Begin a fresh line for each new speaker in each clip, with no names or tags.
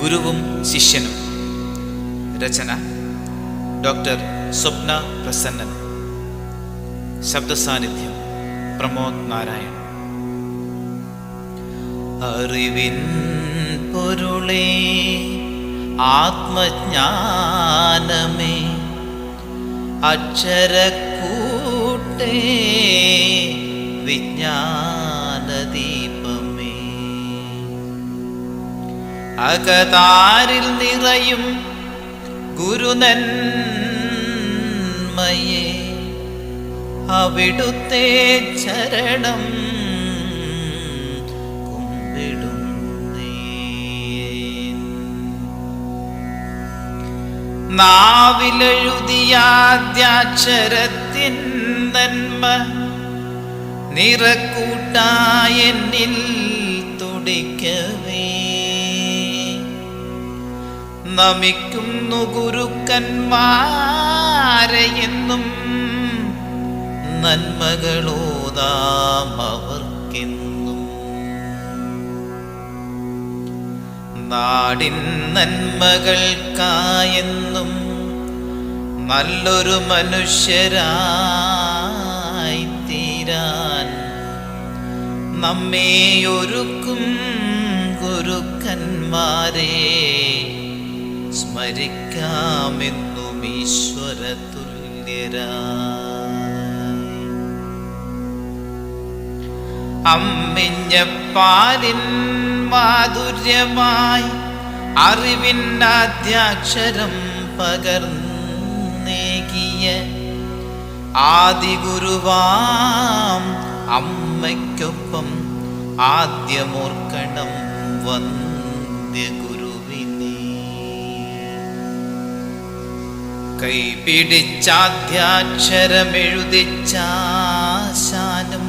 ഗുരുവും ശിഷ്യനും. രചന ഡോക്ടർ സ്വപ്ന പ്രസന്നൻ. ശബ്ദസാന്നിധ്യം പ്രമോദ് നാരായൺ അറിവിൻ പൊരുളേ ആത്മജ്ഞാനമേ അക്ഷരക്കൂട്ടേ വിജ്ഞാനദീപമേ അകതാരിൽ നിറയും ഗുരുനന്മയെ. അവിടുത്തെ ചരണം നാവിലെഴുതിയാദ്യാക്ഷരത്തിൻ നന്മ നിറക്കൂട്ടായെന്നിൽ തുടിക്കവേ. നമിക്കുന്നു ഗുരുക്കന്മാരെ എന്നും നന്മകളോതാം അവർക്കെന്നും. നാടിൻ നന്മകൾക്കായെന്നും നല്ലൊരു മനുഷ്യരായി തീരാൻ നമ്മെ ഒരുക്കും ഗുരുക്കന്മാരെ. സ്മരിക്കാമെന്നും ഈശ്വര അമ്മിഞ്ഞ അമ്മിഞ്ഞപ്പാലിൻ മാധുര്യമായി അറിവിനാദ്യാക്ഷരം പകർന്നേകിയ ആദിഗുരുവാം അമ്മയ്ക്കൊപ്പം ആദ്യമോർക്കണം വന്ധ്യഗുരുവിനെ കൈപിടിച്ചാധ്യാക്ഷരമെഴുതിച്ചാശാനും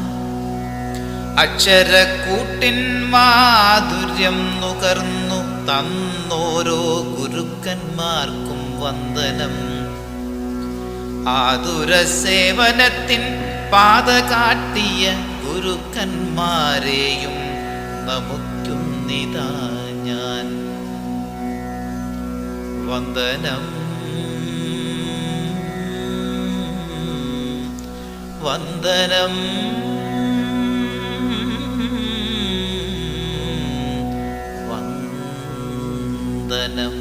അക്ഷരക്കൂട്ടിൻ മാധുര്യം നുകർന്നു തന്നോരോ ഗുരുക്കന്മാർക്കും വന്ദനം. ആതുര സേവനത്തിൻ പാത കാട്ടിയ ഗുരുക്കന്മാരെയും നമുക്കും നിതാ ഞാൻ വന്ദനം. വന്ദനം.